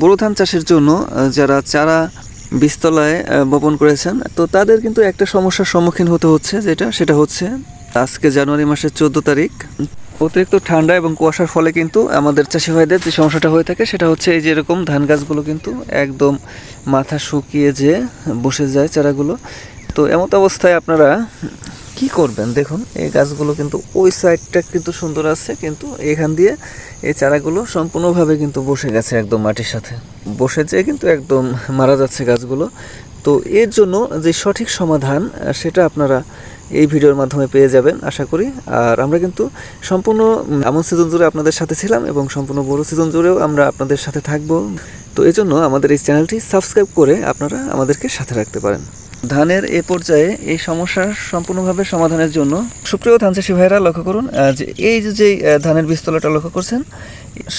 বোরো ধান চাষের জন্য যারা চারা বীজতলায় বপন করেছেন, তো তাদের কিন্তু একটা সমস্যার সম্মুখীন হতে হচ্ছে, যেটা, সেটা হচ্ছে আজকে জানুয়ারি মাসের চোদ্দ তারিখ। অতিরিক্ত ঠান্ডা এবং কুয়াশার ফলে কিন্তু আমাদের চাষি ভাইদের যে সমস্যাটা হয়ে থাকে, সেটা হচ্ছে এই যে এরকম ধান গাছগুলো কিন্তু একদম মাথা শুকিয়ে যে বসে যায় চারাগুলো। তো এমত অবস্থায় আপনারা কি করবেন? দেখুন, এই গাছগুলো কিন্তু ওই সাইডটা কিন্তু সুন্দর আছে, কিন্তু এখান দিয়ে এই চারাগুলো সম্পূর্ণভাবে কিন্তু বসে গেছে একদম মাটির সাথে। বসে যেয়ে কিন্তু একদম মারা যাচ্ছে গাছগুলো। তো এর জন্য যে সঠিক সমাধান, সেটা আপনারা এই ভিডিওর মাধ্যমে পেয়ে যাবেন, আশা করি। আর আমরা কিন্তু সম্পূর্ণ আমন সিজন জুড়ে আপনাদের সাথে ছিলাম এবং সম্পূর্ণ বড় সিজন জুড়েও আমরা আপনাদের সাথে থাকব। তো এই জন্য আমাদের এই চ্যানেলটি সাবস্ক্রাইব করে আপনারা আমাদেরকে সাথে রাখতে পারেন। ধানের এ পর্যায়ে এই সমস্যার সম্পূর্ণভাবে সমাধানের জন্য সুপ্রিয় ধান চাষি ভাইরা, লক্ষ্য করুন যে এই যে ধানের বীজতলাটা লক্ষ্য করছেন,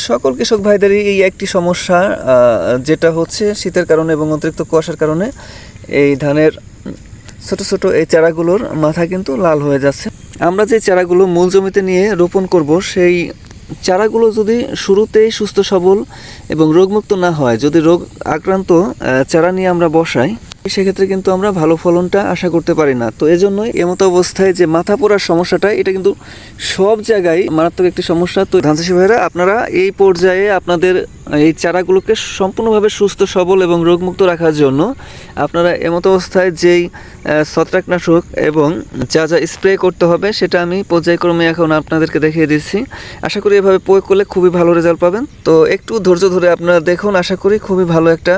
সকল কৃষক ভাইদেরই এই একটি সমস্যা যেটা হচ্ছে শীতের কারণে এবং অতিরিক্ত কুয়াশার কারণে এই ধানের ছোট ছোট এই চারাগুলোর মাথা কিন্তু লাল হয়ে যাচ্ছে। আমরা যে চারাগুলো মূল জমিতে নিয়ে রোপণ করব, সেই চারাগুলো যদি শুরুতেই সুস্থ সবল এবং রোগমুক্ত না হয়, যদি রোগ আক্রান্ত চারা নিয়ে আমরা বসাই সেক্ষেত্রে কিন্তু আমরা ভালো ফলনটা আশা করতে পারি না। তো এজন্যই এমতো অবস্থায় যে মাথা পোড়ার সমস্যাটা, এটা কিন্তু সব জায়গায় মারাত্মক একটি সমস্যা। তো ধান চাষি ভাইরা আপনারা এই পর্যায়ে আপনাদের এই চারাগুলোকে সম্পূর্ণভাবে সুস্থ, সবল এবং রোগমুক্ত রাখার জন্য আপনারা এমতো অবস্থায় যেই ছত্রাকনাশক এবং যা যা স্প্রে করতে হবে, সেটা আমি পর্যায়ক্রমে এখন আপনাদেরকে দেখিয়ে দিচ্ছি। আশা করি এভাবে প্রয়োগ করলে খুবই ভালো রেজাল্ট পাবেন। তো একটু ধৈর্য ধরে আপনারা দেখুন, আশা করি খুবই ভালো একটা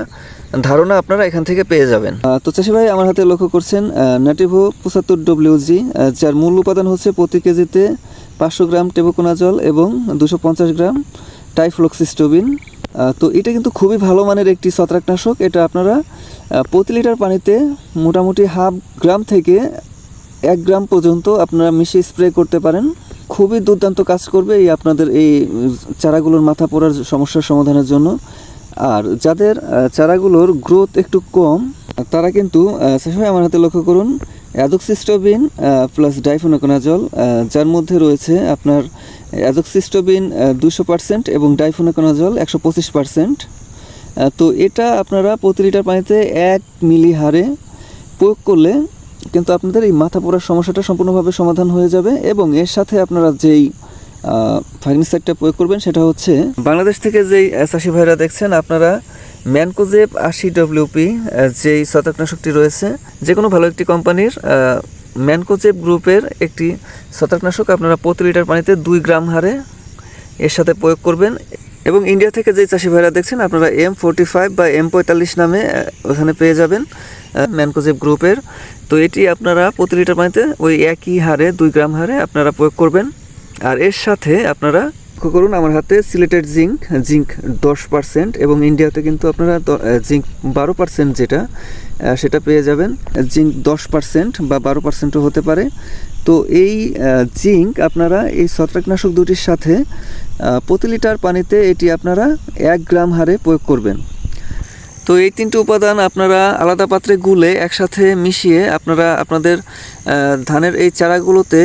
ধারণা আপনারা এখান থেকে পেয়ে যাবেন। তো চাষি ভাই, আমার হাতে লক্ষ্য করছেন নাটিভো পঁচাত্তর ডব্লিউজি যার মূল উপাদান হচ্ছে প্রতি কেজিতে পাঁচশো গ্রাম টেবোকোনাজল এবং দুশো পঞ্চাশ গ্রাম টাইফ্লক্সিস্টোবিন তো এটা কিন্তু খুবই ভালো মানের একটি ছত্রাকনাশক। এটা আপনারা প্রতি লিটার পানিতে মোটামুটি হাফ গ্রাম থেকে এক গ্রাম পর্যন্ত আপনারা মিশিয়ে স্প্রে করতে পারেন। খুবই দুর্দান্ত কাজ করবে এই আপনাদের এই চারাগুলোর মাথা পড়ার সমস্যার সমাধানের জন্য। আর যাদের চারাগুলোর গ্রোথ একটু কম, তারা কিন্তু সেভাবে আমার হাতে লক্ষ্য করুন অ্যাজোক্সিস্টোবিন প্লাস ডাইফোনাকোনাজল যার মধ্যে রয়েছে আপনার অ্যাজোক্সিস্টোবিন দুশো পার্সেন্ট এবং ডাইফোনাকোনাজল একশো পঁচিশ পার্সেন্ট তো এটা আপনারা প্রতি লিটার পানিতে এক মিলি হারে প্রয়োগ করলে কিন্তু আপনাদের এই মাথা পোড়ার সমস্যাটা সম্পূর্ণভাবে সমাধান হয়ে যাবে এবং এর সাথে আপনারা যেই ফার্নিচারটা প্রয়োগ করবেন, সেটা হচ্ছে বাংলাদেশ থেকে যেই চাষি ভাইরা দেখছেন, আপনারা ম্যানকোজেব আশি ডব্লিউপি যেই ছত্রাকনাশকটি রয়েছে যে কোনো ভালো একটি কোম্পানির ম্যানকোজেব গ্রুপের একটি ছত্রাকনাশক আপনারা প্রতি লিটার পানিতে দুই গ্রাম হারে এর সাথে প্রয়োগ করবেন। এবং ইন্ডিয়া থেকে যে চাষি ভাইরা দেখছেন, আপনারা এম ফোরটি ফাইভ বা এম পঁয়তাল্লিশ নামে ওখানে পেয়ে যাবেন ম্যানকোজেব গ্রুপের। তো এটি আপনারা প্রতি লিটার পানিতে ওই একই হারে, দুই গ্রাম হারে আপনারা প্রয়োগ করবেন। আর এর সাথে আপনারা লক্ষ্য করুন, আমার হাতে সিলেটেড জিঙ্ক জিঙ্ক দশ পার্সেন্ট এবং ইন্ডিয়াতে কিন্তু আপনারা জিঙ্ক বারো পার্সেন্ট যেটা সেটা পেয়ে যাবেন। জিঙ্ক দশ পার্সেন্ট বা বারো পার্সেন্টও হতে পারে। তো এই জিঙ্ক আপনারা এই ছত্রাকনাশক দুটির সাথে প্রতি লিটার পানিতে এটি আপনারা এক গ্রাম হারে প্রয়োগ করবেন। তো এই তিনটি উপাদান আপনারা আলাদা পাত্রে গুলে একসাথে মিশিয়ে আপনারা, আপনাদের ধানের এই চারাগুলোতে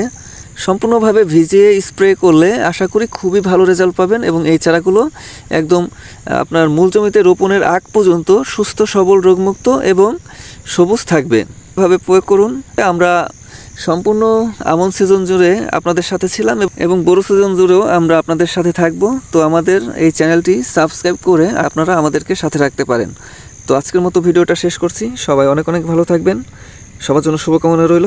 সম্পূর্ণভাবে ভিজিয়ে স্প্রে করলে আশা করি খুবই ভালো রেজাল্ট পাবেন এবং এই চারাগুলো একদম আপনার মূল জমিতে রোপণের আগ পর্যন্ত সুস্থ, সবল, রোগমুক্ত এবং সবুজ থাকবে। ভাবে প্রয়োগ করুন। আমরা সম্পূর্ণ আমন সিজন জুড়ে আপনাদের সাথে ছিলাম এবং বড় সিজন জুড়েও আমরা আপনাদের সাথে থাকব। তো আমাদের এই চ্যানেলটি সাবস্ক্রাইব করে আপনারা আমাদেরকে সাথে রাখতে পারেন। তো আজকের মতো ভিডিওটা শেষ করছি। সবাই অনেক অনেক ভালো থাকবেন। সবার জন্য শুভকামনা রইল।